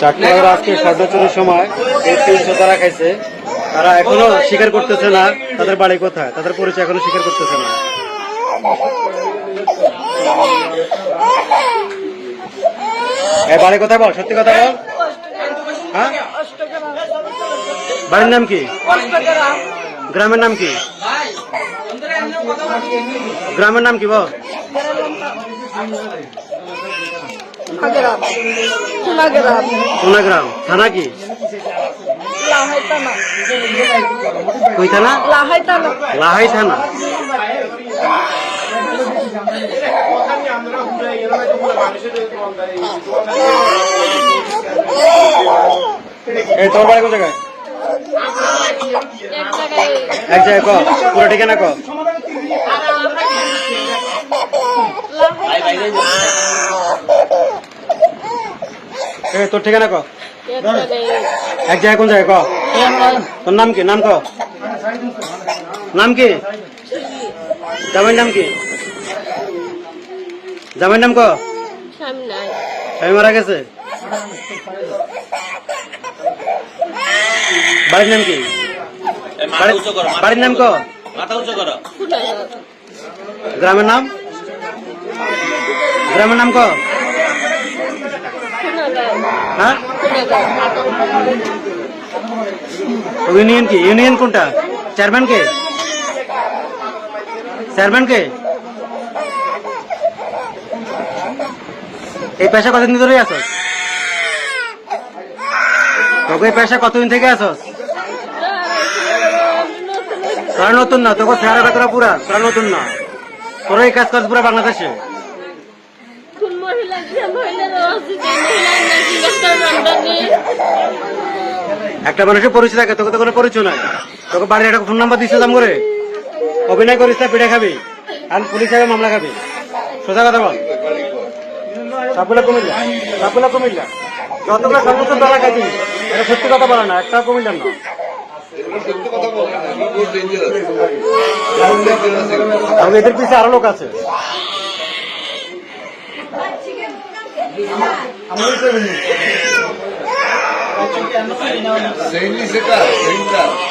চাকমার আজকে সর্বোচ্চের সময় এই তিনশো তারা খাইছে। তারা এখনও স্বীকার করতেছে না তাদের বাড়ি কোথায় তাদের পরিচয় এখনও স্বীকার করতেছে না। বাড়ি কোথায় বল? সত্যি কথা বল। হ্যাঁ? বাড়ির নাম কি? গ্রামের নাম কি? গ্রামের নাম কি বল? থানা কি. কই থানা Tana. লাহাই থানা এই তোর বাড়ি কোন জায়গায়। এক জায়গায় ক? পুরো ঠিকানা ক? এই তোর ঠিকানা ক? এক জায়গায় কোন জায়গায় ক? তোর নাম কি? নাম ক? নাম কি? জামাইয়ের নাম কি? জামাইয়ের নাম ক? স্বামী মারা গেছে? বাড়ির নাম কি? বাড়ির নাম ক? গ্রামের নাম? গ্রামের নাম ক? হ্যাঁ? ইউনিয়ন কি? ইউনিয়ন কোনটা? চেয়ারম্যান কে? চেয়ারম্যান কে? এই পেশা কতদিন ধরে আছস? তোকে এই পেশা কতদিন থেকে আছস? তোরা নতুন না, তোকে চেহারা বেতরা পুরা, তোরা নতুন না। তোরা এই কাজ করছ পুরা বাংলাদেশে। একটা মানুষের পরিচয় থাকে তোকে তো কোনো পরিচয় নাই। তোকে বাড়ির একটা ফোন নাম্বার দিচ্ছে দাম করে। অভিনয় করিস না পিঠে খাবি। আর পুলিশ আগে মামলা খাবি। সোজা কথা বল। সাপুলা কুমিল্লা সাপুলা কুমিল্লা। যতটা সর্বোচ্চ দলা খাইছি এটা সত্যি কথা বলে না একটা কুমিল্লার না। এদের পিছিয়ে আরও লোক আছে। Seni secar.